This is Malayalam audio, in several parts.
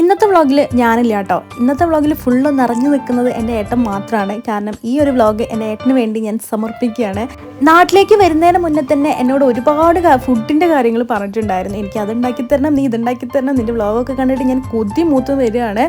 ഇന്നത്തെ വ്ളോഗിൽ ഞാനില്ല കേട്ടോ ഇന്നത്തെ വ്ളോഗിൽ ഫുള്ള് നിറഞ്ഞു നിൽക്കുന്നത് എന്റെ ഏട്ടൻ മാത്രമാണ് കാരണം ഈ ഒരു വ്ളോഗ് എന്റെ ഏട്ടന് വേണ്ടി ഞാൻ സമർപ്പിക്കുകയാണ്. നാട്ടിലേക്ക് വരുന്നതിന് മുന്നേ തന്നെ എന്നോട് ഒരുപാട് ഫുഡിന്റെ കാര്യങ്ങൾ പറഞ്ഞിട്ടുണ്ടായിരുന്നു. എനിക്ക് അതുണ്ടാക്കി തരണം നീ ഇതുണ്ടാക്കി തരണം. നിന്റെ വ്ളോഗൊക്കെ കണ്ടിട്ട് ഞാൻ കൊതി മൂത്ത് വരികയാണ്.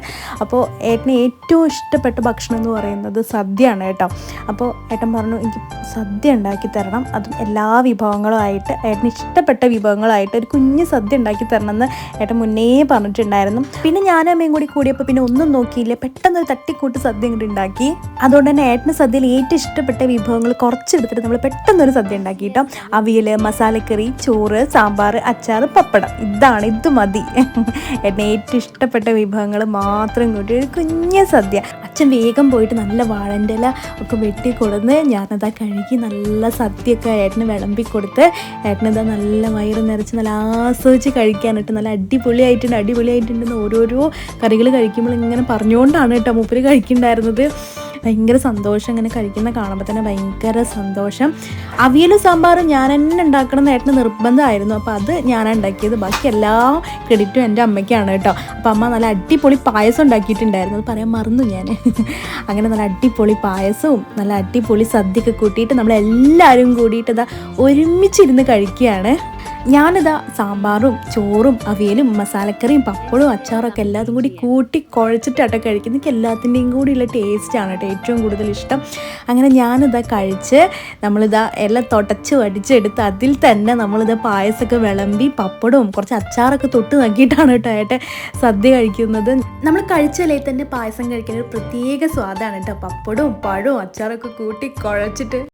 അപ്പോൾ ഏട്ടന് ഏറ്റവും ഇഷ്ടപ്പെട്ട ഭക്ഷണം എന്ന് പറയുന്നത് സദ്യയാണ് കേട്ടോ. അപ്പോൾ ഏട്ടൻ പറഞ്ഞു എനിക്ക് സദ്യ ഉണ്ടാക്കി തരണം. അതും എല്ലാ വിഭവങ്ങളുമായിട്ട് ഏട്ടന് ഇഷ്ടപ്പെട്ട വിഭവങ്ങളായിട്ട് ഒരു കുഞ്ഞ് സദ്യ ഉണ്ടാക്കി തരണം എന്ന് ഏട്ടൻ മുന്നേ പറഞ്ഞിട്ടുണ്ടായിരുന്നു. പിന്നെ ഞാനും അമ്മയും കൂടി കൂടിയപ്പോൾ പിന്നെ ഒന്നും നോക്കിയില്ല. പെട്ടെന്ന് ഒരു തട്ടിക്കൂട്ട് സദ്യ ഇങ്ങോട്ട് ഉണ്ടാക്കി അതുകൊണ്ട് തന്നെ ഏട്ടന് സദ്യയിൽ ഏറ്റവും ഇഷ്ടപ്പെട്ട വിഭവങ്ങൾ കുറച്ചെടുത്തിട്ട് നമ്മൾ പെട്ടെന്നൊരു സദ്യ ഉണ്ടാക്കി കേട്ടോ. അവിയൽ മസാലക്കറി ചോറ് സാമ്പാർ അച്ചാർ പപ്പടം. ഇതാണ് ഇത് മതി. എന്നെ ഏറ്റവും ഇഷ്ടപ്പെട്ട വിഭവങ്ങൾ മാത്രം കൂട്ടി ഒരു കുഞ്ഞ സദ്യ. അച്ഛൻ വേഗം പോയിട്ട് നല്ല വാഴന്റെ ഇല ഒക്കെ വെട്ടി കൊടുന്ന് ഞാനതാ കഴുകി നല്ല സദ്യയൊക്കെ ഏട്ടന് വിളമ്പി കൊടുത്ത് ഏട്ടനതാ നല്ല വയറ് നിറച്ച് നല്ല ആസ്വദിച്ച് കഴിക്കാനായിട്ട് നല്ല അടിപൊളിയായിട്ടുണ്ട് അടിപൊളിയായിട്ടുണ്ടെന്ന് ഓരോരോ കറികൾ കഴിക്കുമ്പോൾ ഇങ്ങനെ പറഞ്ഞുകൊണ്ടാണ് കേട്ടോ മൂപ്പര് കഴിക്കുന്നുണ്ടായിരുന്നത്. ഭയങ്കര സന്തോഷം ഇങ്ങനെ കഴിക്കുന്ന കാണുമ്പോൾ തന്നെ ഭയങ്കര സന്തോഷം. അവിയലും സാമ്പാർ ഞാൻ തന്നെ ഉണ്ടാക്കണം നേട്ടന് നിർബന്ധമായിരുന്നു. അപ്പോൾ അത് ഞാനാണ് ഉണ്ടാക്കിയത്. ബാക്കി എല്ലാ ക്രെഡിറ്റും എന്റെ അമ്മയ്ക്കാണ് കേട്ടോ. അപ്പോൾ അമ്മ നല്ല അടിപൊളി പായസം ഉണ്ടാക്കിയിട്ടുണ്ടായിരുന്നു. അത് പറയാൻ മറന്നു ഞാൻ. അങ്ങനെ നല്ല അടിപൊളി പായസവും നല്ല അടിപൊളി സദ്യയൊക്കെ കൂട്ടിയിട്ട് നമ്മളെല്ലാവരും കൂടിയിട്ട് ഇതാ ഒരുമിച്ചിരുന്ന് കഴിക്കുകയാണ്. ഞാനിതാ സാമ്പാറും ചോറും അവിയലും മസാലക്കറിയും പപ്പടവും അച്ചാറൊക്കെ എല്ലാതും കൂടി കൂട്ടി കുഴച്ചിട്ടാട്ടോ കഴിക്കുന്നത്. എനിക്ക് എല്ലാത്തിന്റെയും കൂടിയുള്ള ടേസ്റ്റാണ് കേട്ടോ ഏറ്റവും കൂടുതൽ ഇഷ്ടം. അങ്ങനെ ഞാനിതാ കഴിച്ച് നമ്മളിതാ എല്ലാം തുടച്ച് വടിച്ചെടുത്ത് അതിൽ തന്നെ നമ്മളിതാ പായസമൊക്കെ വിളമ്പി പപ്പടവും കുറച്ച് അച്ചാറൊക്കെ തൊട്ട് നോക്കിയിട്ടാണ് കേട്ടോ ഏട്ടെ സദ്യ കഴിക്കുന്നത്. നമ്മൾ കഴിച്ചാലേ തന്നെ പായസം കഴിക്കാൻ ഒരു പ്രത്യേക സ്വാദാണ് കേട്ടോ. പപ്പടവും പഴവും അച്ചാറൊക്കെ കൂട്ടി കുഴച്ചിട്ട്